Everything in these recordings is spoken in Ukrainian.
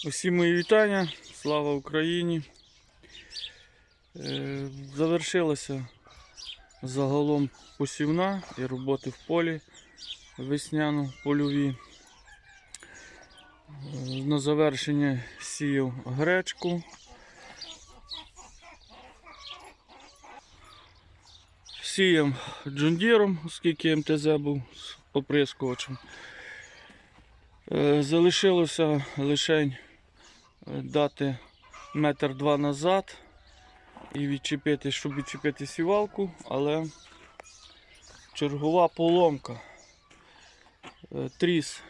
Усі мої вітання, слава Україні. Е, Завершилася загалом посівна і роботи в полі весняно-польові. Е, На завершення сіяв гречку. Сіям джундіром, оскільки МТЗ був з оприскувачем. Е, Залишилося лише е, дати метр два назад і відчепити, щоб відчепити сівалку, але чергова поломка. Е, Тріс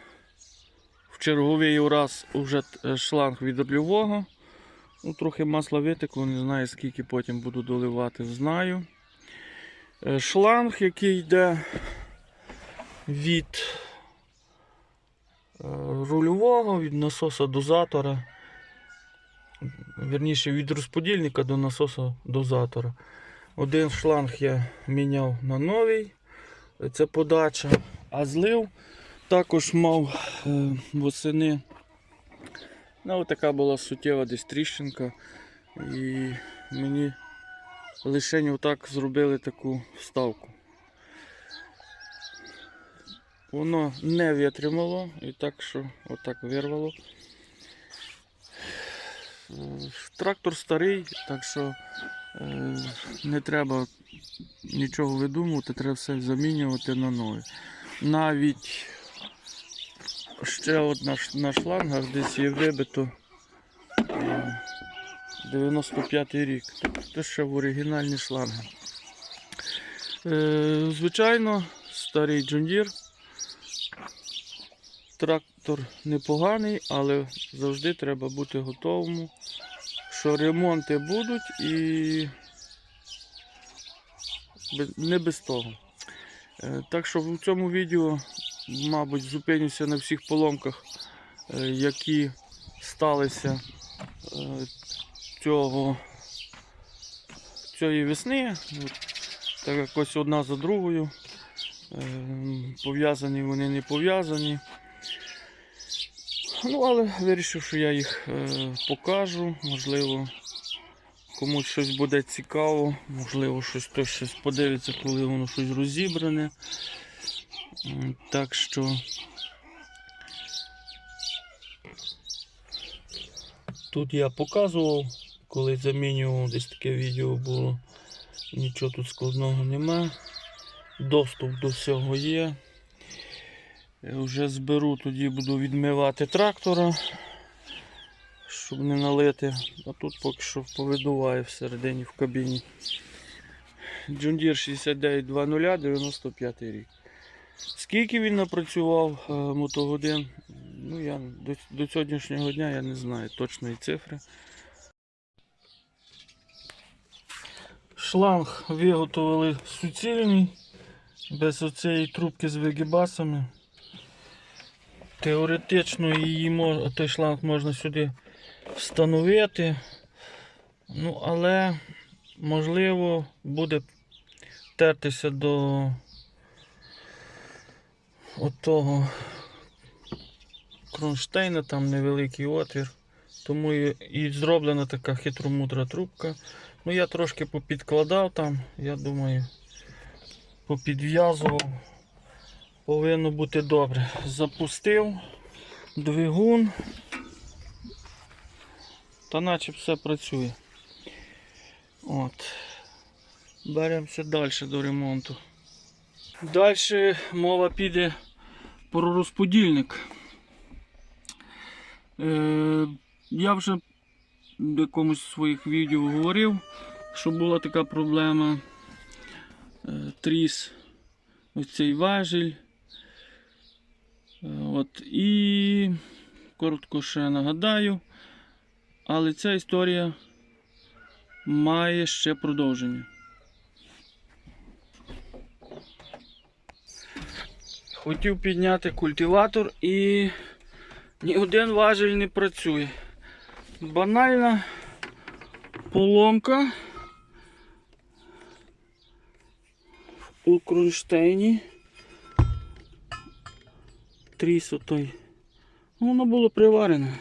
в черговий раз уже т- шланг від рульового. Ну, трохи масла витекло, не знаю скільки потім буду доливати, знаю. Е, Шланг, який йде від е, рульового, від насоса дозатора. Вірніше від розподільника до насоса дозатора. Один шланг я міняв на новий, це подача, а злив також мав е, восени. Ну, така була суттєва десь тріщинка. І мені лише отак зробили таку вставку. Воно не витримало і так що отак вирвало. Трактор старий, так що е, не треба нічого видумувати, треба все замінювати на новий. Навіть ще от на, шлангах десь є вибито е, 95-й рік. Це ще в оригінальні шланги. Е, звичайно, старий Джундір. Трактор непоганий, але завжди треба бути готовим, що ремонти будуть і не без того. Е, Так що в цьому відео, мабуть, зупинюся на всіх поломках, е, які сталися е, цього, цієї весни. Так як ось одна за другою. Е, Пов'язані вони не пов'язані. Ну, але вирішив, що я їх е, покажу. Можливо, комусь щось буде цікаво, можливо, щось хтось щось подивиться, коли воно щось розібране. Так що тут я показував, коли замінював, десь таке відео було. Нічого тут складного нема. Доступ до всього є. Я Вже зберу, тоді буду відмивати трактора, щоб не налити. А тут поки що повидуває всередині в кабіні. Deere 6920 95 рік. Скільки він напрацював е, мотогодин, ну я до, до сьогоднішнього дня я не знаю точної цифри. Шланг виготовили суцільний, без оцієї трубки з вигибасами. Теоретично її той шланг можна сюди встановити. Ну, але можливо буде тертися до отого кронштейна, там невеликий отвір. Тому і зроблена така хитромудра трубка. Ну я трошки попідкладав там, я думаю, попідв'язував. Повинно бути добре. Запустив двигун. Та наче все працює. От. Беремося далі до ремонту. Далі мова піде про розподільник. Е, я вже в якомусь з своїх відео говорив, що була така проблема. Е, тріс ось цей важіль. Е, От, і коротко ще нагадаю, але ця історія має ще продовження. Хотів підняти культиватор і ні один важіль не працює. Банальна поломка у кронштейні. Тріс отой. Ну, Воно було приварене.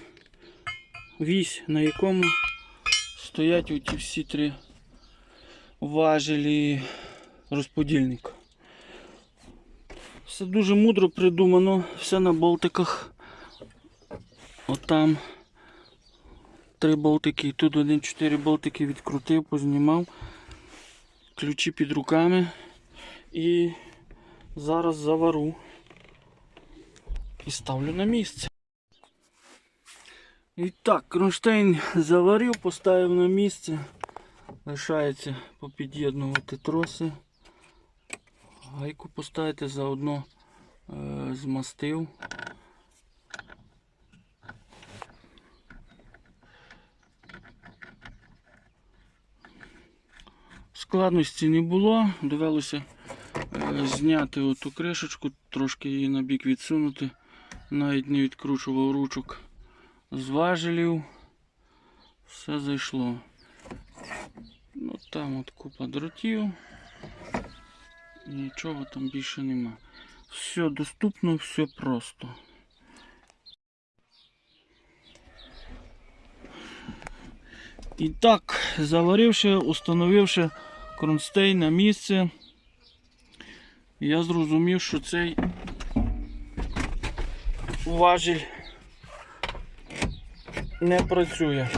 вісь, на якому стоять оті всі три важелі розподільника. Все дуже мудро придумано, все на болтиках. Отам три болтики. Тут один чотири болтики відкрутив, познімав. Ключі під руками. І зараз завару і ставлю на місце. І так, кронштейн заварив, поставив на місце. Лишається попід'єднувати троси. Гайку поставити заодно е, змастив. Складності не було, довелося е, зняти оту кришечку, трошки її на бік відсунути, навіть не відкручував ручок з важелів. Все зайшло. Ну там от купа дротів. Нічого там більше нема. Все доступно, все просто. І так, заваривши, установивши кронстейн на місце, я зрозумів, що цей важіль не працює.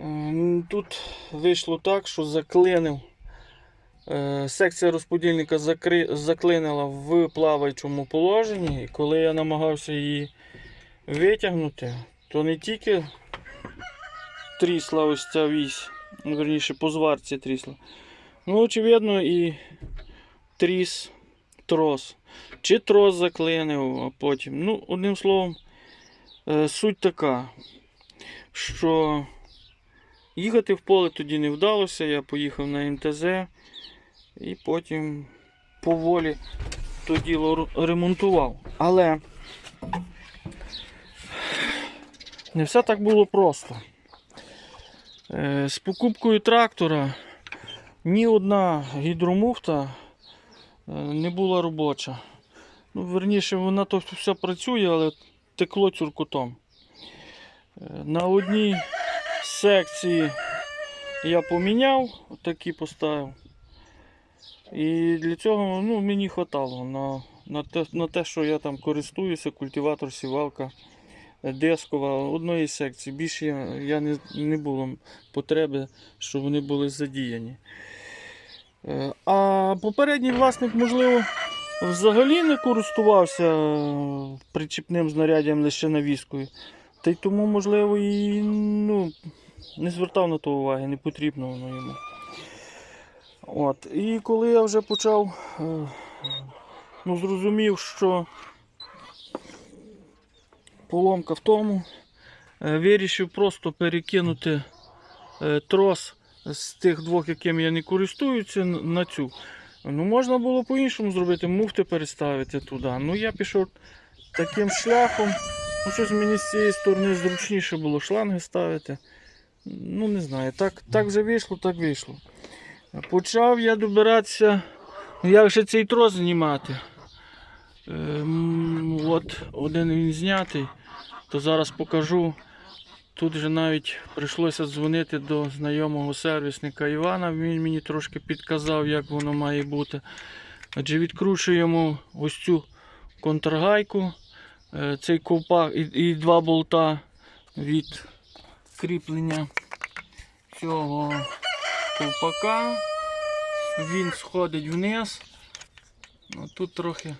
Ем, Тут вийшло так, що заклинив. Е, Секція розподільника заклинила в плаваючому положенні, і коли я намагався її витягнути, то не тільки трісла ось ця вісь, ну, верніше по зварці трісла. Ну, очевидно, і тріс трос. Чи трос заклинив, а потім. Ну, одним словом, е, суть така, що їхати в поле тоді не вдалося, я поїхав на МТЗ і потім поволі то діло ремонтував. Але не все так було просто. Е, З покупкою трактора ні одна гідромуфта не була робоча. Ну, верніше, вона то все працює, але текло цюркутом. Е, На одній секції я поміняв, такі поставив. І для цього ну, мені хватало на, на, те, на те, що я там користуюся, культиватор, сівалка, е, дискова, одної секції. Більше я, я не, не було потреби, щоб вони були задіяні. Е, А попередній власник, можливо, взагалі не користувався е, причіпним знаряддям лише навіскою. Та й тому, можливо, і ну, не звертав на то уваги, не потрібно воно йому. От. І коли я вже почав, е, ну, зрозумів, що поломка в тому, вирішив просто перекинути трос з тих двох, якими я не користуюся, на цю. Ну, можна було по-іншому зробити, муфти переставити туди. Ну, я пішов таким шляхом. Ну, щось мені з цієї сторони зручніше було шланги ставити. Ну, не знаю, так, так вже вийшло, так вийшло. Почав я добиратися, ну як же цей трос знімати. Ем, от один він знятий, то зараз покажу. Тут же навіть прийшлося дзвонити до знайомого сервісника Івана, він мені трошки підказав, як воно має бути. Адже відкручуємо ось цю контргайку, е, цей ковпак і, і два болта від кріплення цього ковпака. Він сходить вниз. Ну, тут трохи.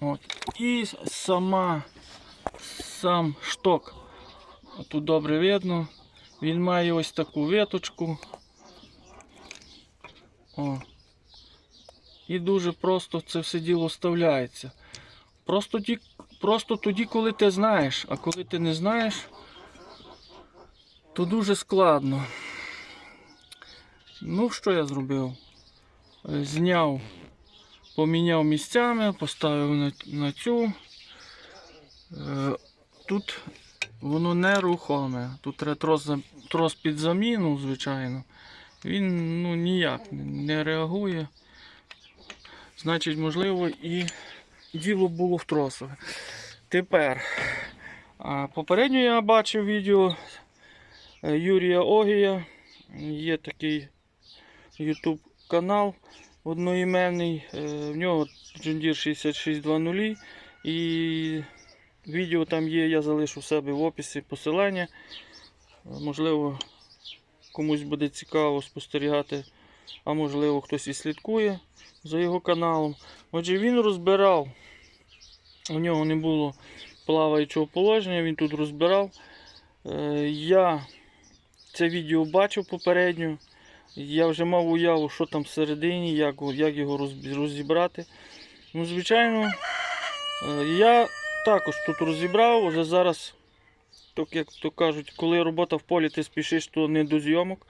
От. І сама сам шток. Тут добре видно. Він має ось таку виточку. О. І дуже просто це все діло вставляється. Просто, ті, просто тоді, коли ти знаєш, а коли ти не знаєш, то дуже складно. Ну, що я зробив? Е, Зняв, поміняв місцями, поставив на, на цю. Тут воно нерухоме. Тут треба трос, трос під заміну, звичайно. Він ну, ніяк не- реагує. Значить, можливо, і діло було в тросове. Тепер попередньо я бачив відео е, Юрія Огія. Є такий YouTube канал одноіменний. Е, В нього John Deere 6620 і відео там є, я залишу в себе в описі посилання. Е, Можливо, комусь буде цікаво спостерігати, а можливо хтось і слідкує за його каналом. Отже, він розбирав, у нього не було плаваючого положення, він тут розбирав. Е, Я це відео бачив попередньо. Я вже мав уяву, що там всередині, як, його розібрати. Ну, звичайно, е, я також тут розібрав, вже зараз, так як то кажуть, коли робота в полі, ти спішиш, то не до зйомок.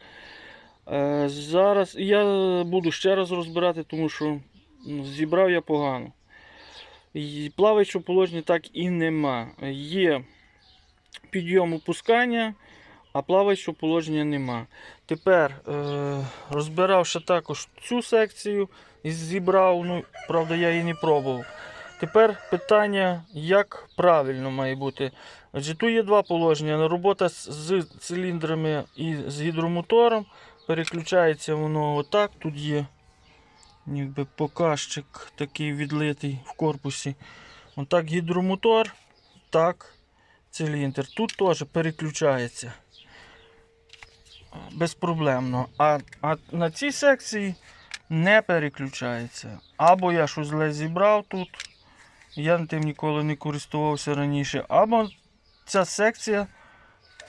Е, Зараз я буду ще раз розбирати, тому що ну, зібрав я погано. Плаваючого положення так і нема. Є підйом опускання, а плаваючого положення нема. Тепер, е, розбиравши також цю секцію і зібрав, ну, правда, я її не пробував. Тепер питання, як правильно має бути. Адже тут є два положення. Робота з циліндрами і з гідромотором. Переключається воно отак. Тут є якби, показчик такий відлитий в корпусі. Отак гідромотор, так циліндр. Тут теж переключається безпроблемно. А, а на цій секції не переключається. Або я щось зле зібрав тут, я тим ніколи не користувався раніше, або ця секція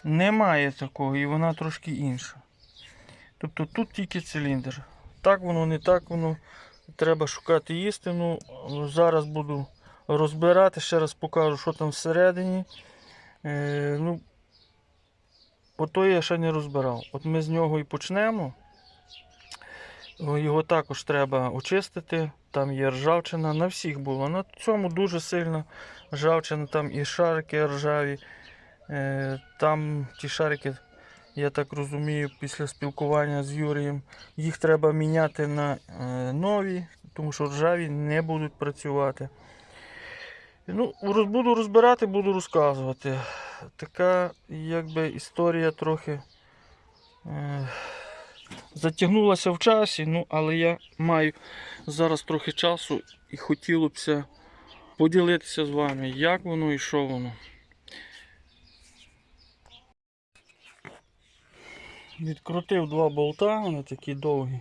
не має такого і вона трошки інша. Тобто тут тільки циліндр. Так воно, не так воно. Треба шукати істину. Зараз буду розбирати, ще раз покажу, що там всередині. Е, ну, Ото я ще не розбирав. От ми з нього і почнемо. Його також треба очистити. Там є ржавчина. На всіх було. На цьому дуже сильно ржавчина, там і шарики ржаві. Е, Там ті шарики, я так розумію, після спілкування з Юрієм, їх треба міняти на е, нові, тому що ржаві не будуть працювати. Ну, буду розбирати, буду розказувати. Така якби історія трохи е, затягнулася в часі, ну, але я маю зараз трохи часу і хотілося б поділитися з вами, як воно і що воно. Відкрутив два болта, вони такі довгі.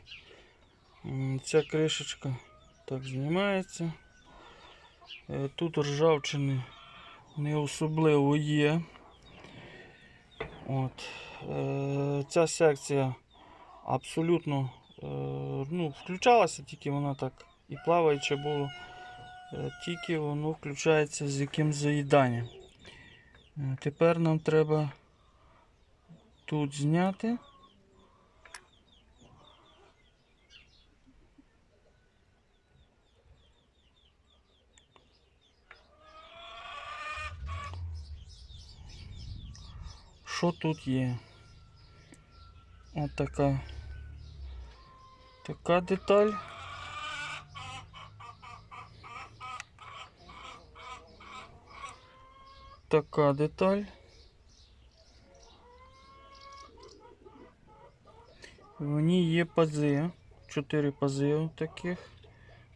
Ця кришечка так знімається. Е, Тут ржавчини не особливо є. От. Е, Ця секція абсолютно е, ну, включалася, тільки вона так і плаваюча було. Е, Тільки воно включається з якимсь заїданням. Е, Тепер нам треба тут зняти. Що тут є? От така, така деталь. Така деталь. В ній є пази. Чотири пази таких.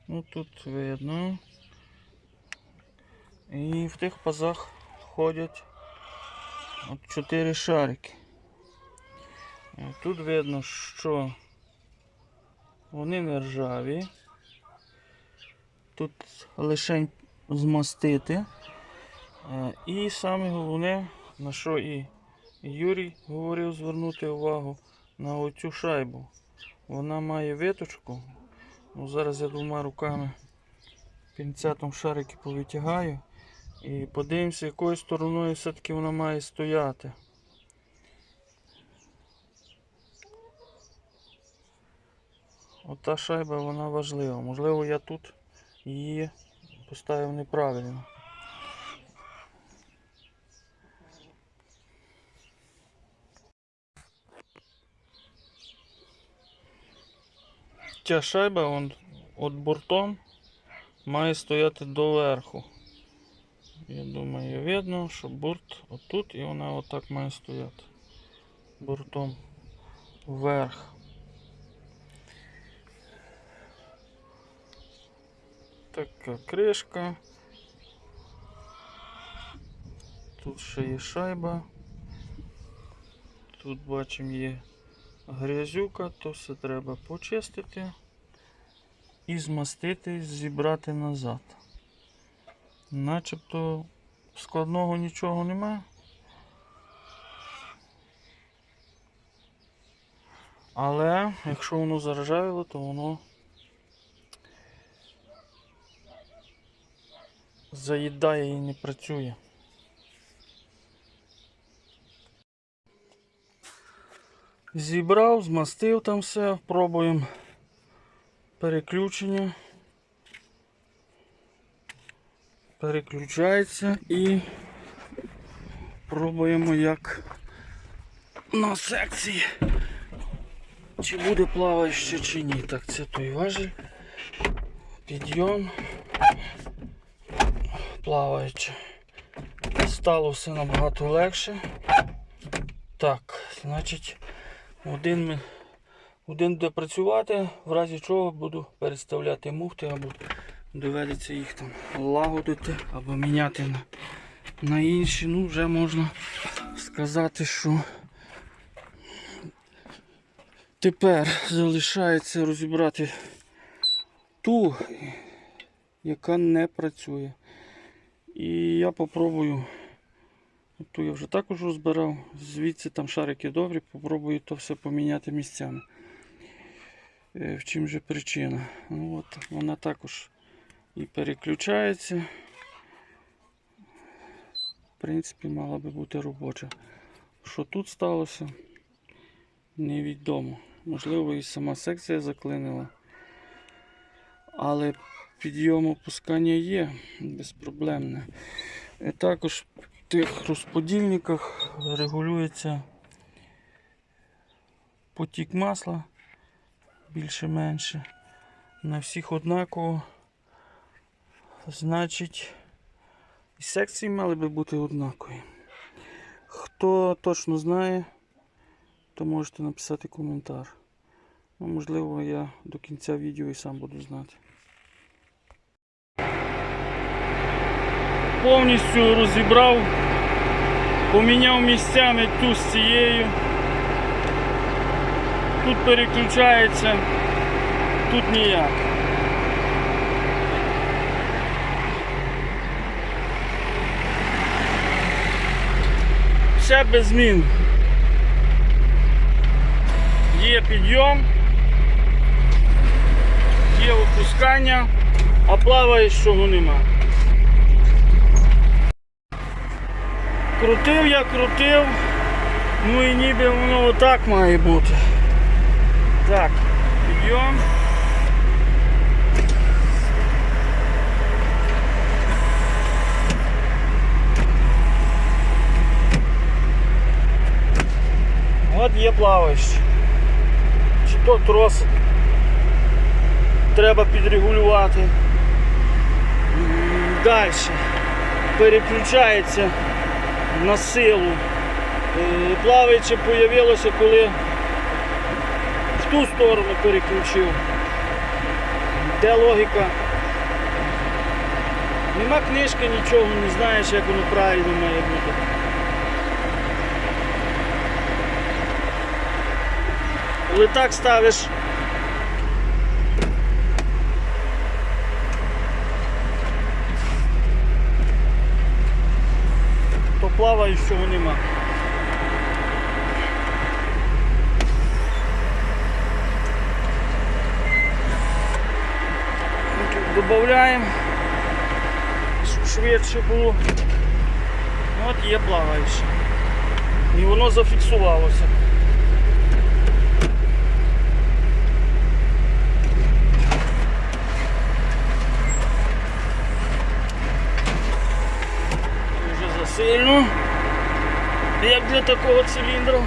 Ну тут видно. І в тих пазах ходять от чотири шарики. Тут видно, що вони не ржаві. Тут лише змастити. Е, І саме головне, на що і Юрій говорив звернути увагу на оцю шайбу. Вона має виточку. Ну, зараз я двома руками пінцетом шарики повитягаю. І подивимося, якою стороною все-таки вона має стояти. Ота шайба вона важлива. Можливо, я тут її поставив неправильно. Ця шайба вон, от бортом має стояти доверху. Я думаю, видно, що борт отут і вона отак має стояти. Бортом вверх. Така кришка. Тут ще є шайба. Тут бачимо є грязюка, то все треба почистити і змастити, зібрати назад. Начебто складного нічого немає. Але якщо воно заржавіло, то воно заїдає і не працює. Зібрав, змастив там все, пробуємо переключення. Переключається і пробуємо як на секції. Чи буде плаваще, чи ні. Так, це той важіль. Підйом. Плаваючи. Стало все набагато легше. Так, значить, один, ми- один буде працювати, в разі чого буду переставляти муфти або доведеться їх там лагодити або міняти на, на інші. Ну, вже можна сказати, що тепер залишається розібрати ту, яка не працює. І я попробую. Ту я вже також розбирав. Звідси там шарики добрі, попробую то все поміняти місцями. Е, В чим же причина? Ну, от, вона також і переключається. В принципі, мала би бути робоча. Що тут сталося, невідомо. Можливо, і сама секція заклинила. Але підйом опускання є безпроблемне. І також в тих розподільниках регулюється потік масла більше-менше. На всіх однаково. Значить, і секції мали би бути однакові. Хто точно знає, то можете написати коментар. Ну, можливо, я до кінця відео і сам буду знати. Повністю розібрав, поміняв місцями ту з цією. Тут переключається, тут ніяк. Все без змін. Є підйом, є опускання, а плаває чого нема. Крутив я крутив, ну і ніби воно отак має бути. Так, підйом. От є плаваючий. Чи то трос треба підрегулювати. Далі переключається на силу. Е, Плаваюче появилося, коли в ту сторону переключив. Де логіка? Нема книжки, нічого, не знаєш, як воно правильно має бути. Коли так ставиш. плаваючого нема. Додаємо, щоб швидше було. От є плаваюче. І воно зафіксувалося. Дуже засильно. Як для такого циліндру.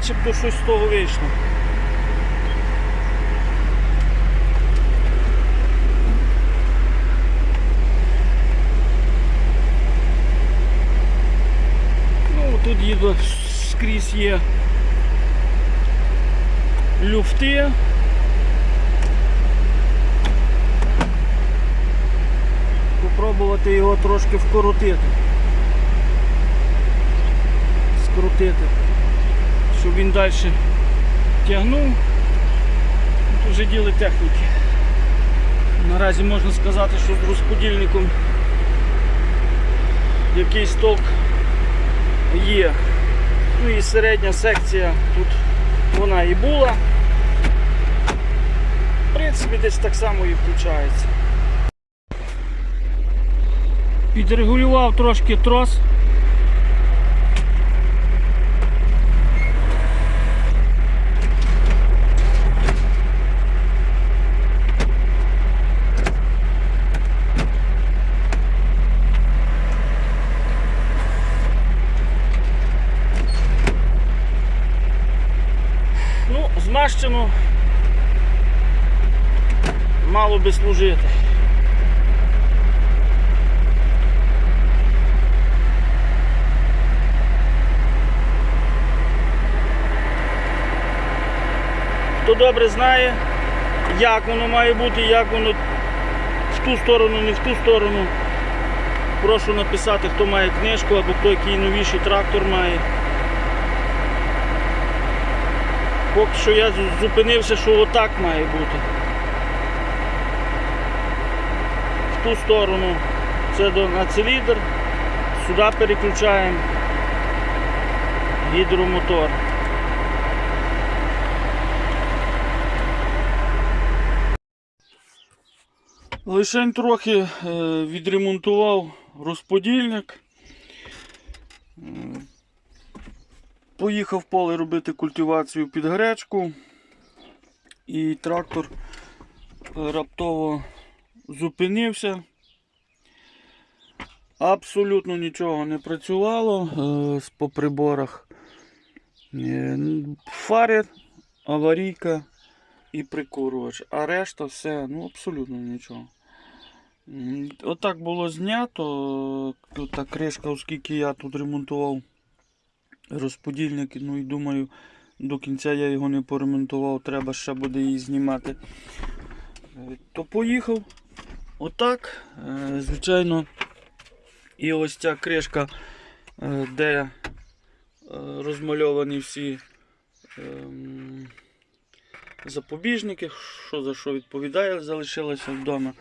начебто щось з того вийшло. Ну, тут їде скрізь є люфти. Попробувати його трошки вкоротити. Скрутити, щоб він далі тягнув. Тут вже діли техніки. Наразі можна сказати, що з розподільником якийсь толк є. Ну і середня секція тут вона і була. Принципі, десь так само і включається. Підрегулював трошки трос. Би служити. Хто добре знає, як воно має бути, як воно в ту сторону, не в ту сторону. Прошу написати, хто має книжку або хто який новіший трактор має. Поки що я зупинився, що отак має бути. В ту сторону це на циліндр, сюди переключаємо гідромотор. Лишень трохи е, відремонтував розподільник. Е, Поїхав в поле робити культивацію під гречку. І трактор е, раптово зупинився. Абсолютно нічого не працювало е, по приборах. Е, Фари, аварійка і прикурювач. А решта все, ну абсолютно нічого. Отак було знято. Тут та кришка, оскільки я тут ремонтував розподільник, ну і думаю, до кінця я його не поремонтував, треба ще буде її знімати. Е, То поїхав отак. Е, Звичайно, і ось ця кришка, е, де е, розмальовані всі ем, запобіжники, що за що відповідає, залишилася вдома.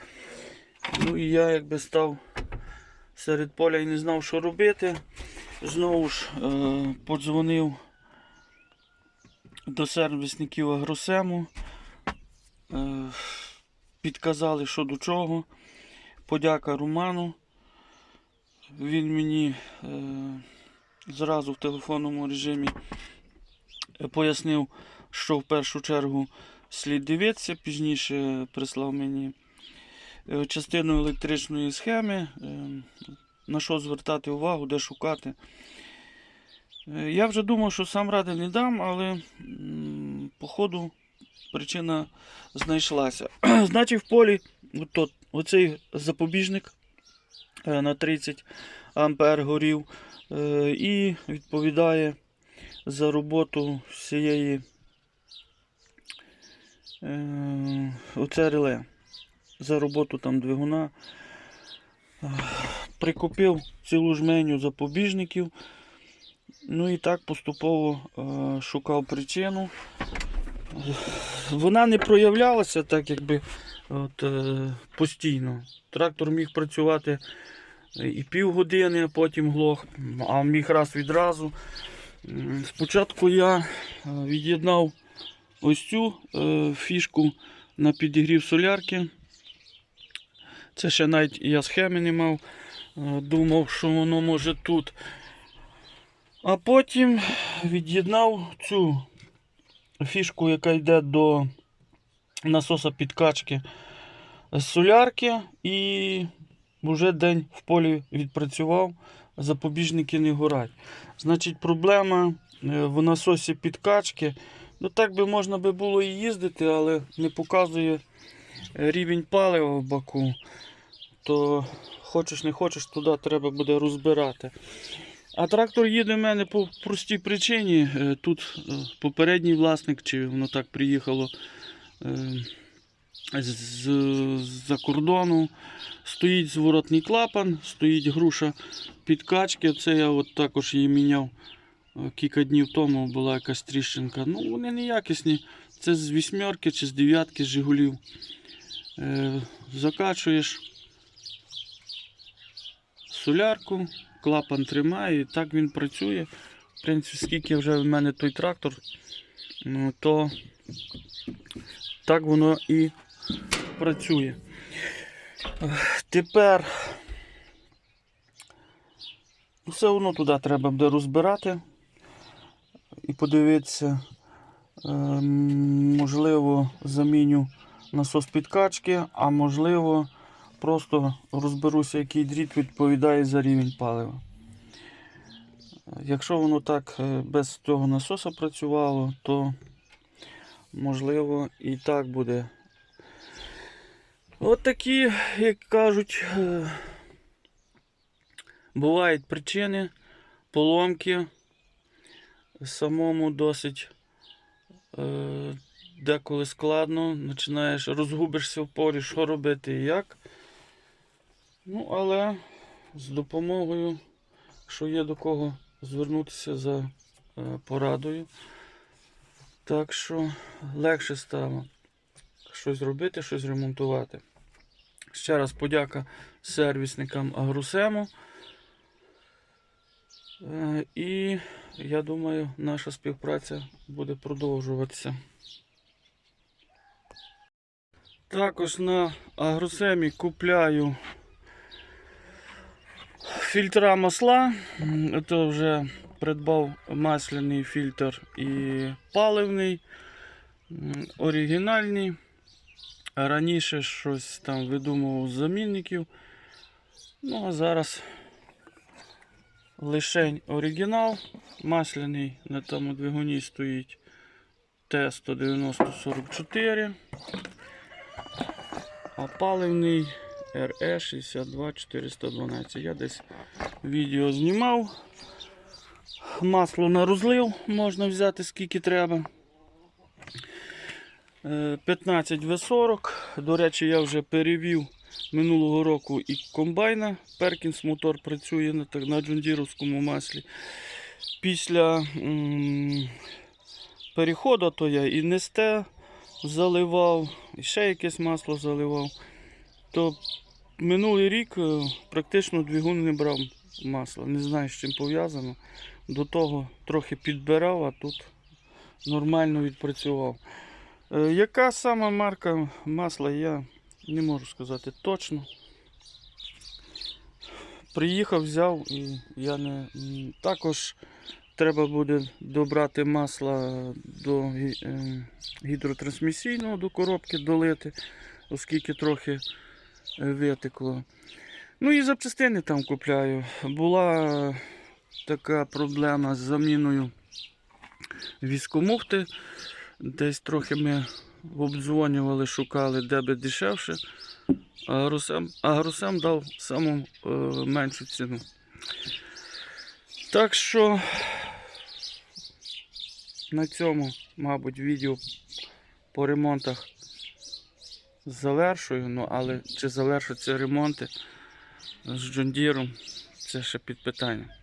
Ну і я якби став серед поля і не знав, що робити. Знову ж подзвонив до сервісників Агросему. Підказали, що до чого. Подяка Роману. Він мені е, зразу в телефонному режимі е, пояснив, що в першу чергу слід дивитися, пізніше прислав мені е, частину електричної схеми, е, на що звертати увагу, де шукати. Я вже думав, що сам ради не дам, але м, по ходу причина знайшлася. Значить, в полі от, оцей запобіжник е, на 30 ампер горів е, і відповідає за роботу всієї е, оце реле. За роботу там двигуна. Прикупив цілу жменю запобіжників. Ну і так поступово шукав причину. Вона не проявлялася так, якби от, е, постійно. Трактор міг працювати і півгодини, а потім глох, а міг раз відразу. Спочатку я е, від'єднав ось цю е, фішку на підігрів солярки. Це ще навіть я схеми не мав. Думав, що воно може тут. А потім від'єднав цю фішку, яка йде до насоса підкачки з солярки, і вже день в полі відпрацював, запобіжники не горять. Значить, проблема е, в насосі підкачки. Ну так би можна би було і їздити, але не показує рівень палива в баку. То хочеш не хочеш, туди треба буде розбирати. А трактор їде в мене по простій причині. Е, Тут е, попередній власник, чи воно так приїхало е, з-за кордону. Стоїть зворотний клапан, стоїть груша підкачки. Це я от також її міняв кілька днів тому, була якась тріщинка. Ну, вони неякісні. Це з вісьмерки чи з дев'ятки з Жигулів. Закачуєш солярку, клапан тримає, і так він працює. В принципі, скільки вже в мене той трактор, ну, то так воно і працює. Тепер все одно туди треба буде розбирати і подивитися, ем, можливо, заміню насос підкачки, а можливо, просто розберуся, який дріт відповідає за рівень палива. Якщо воно так е, без цього насоса працювало, то можливо і так буде. От такі, як кажуть, е, бувають причини, поломки. Самому досить е, деколи складно, починаєш, розгубишся в порі, що робити і як. Ну, але з допомогою, що є до кого звернутися за е, порадою. Так що легше стало щось робити, щось ремонтувати. Ще раз подяка сервісникам Агрусему. Е, І я думаю, наша співпраця буде продовжуватися. Також на Агросемі купляю фільтра масла. Це вже придбав масляний фільтр і паливний, оригінальний. Раніше щось там видумував з замінників. Ну а зараз лишень оригінал. Масляний на тому двигуні стоїть Т-19044. А паливний RE 62412. Я десь відео знімав. Масло на розлив можна взяти скільки треба. Е, 15 В40. До речі, я вже перевів минулого року і комбайна. Перкінс мотор працює на, на джундіровському маслі. Після переходу то я і Несте заливав, і ще якесь масло заливав. То минулий рік е, практично двигун не брав масла. Не знаю, з чим пов'язано. До того трохи підбирав, а тут нормально відпрацював. Е, Яка сама марка масла, я не можу сказати точно. Приїхав, взяв і я не. Також треба буде добрати масла до е, гідротрансмісійного до коробки долити, оскільки трохи витекло. Ну і запчастини там купляю. Була така проблема з заміною військомуфти. Десь трохи ми обдзвонювали, шукали, де би дешевше. А Агросем дав саму е, меншу ціну. Так що на цьому, мабуть, відео по ремонтах завершую. Ну, але чи завершаться ремонти з Джондіром, це ще під питання.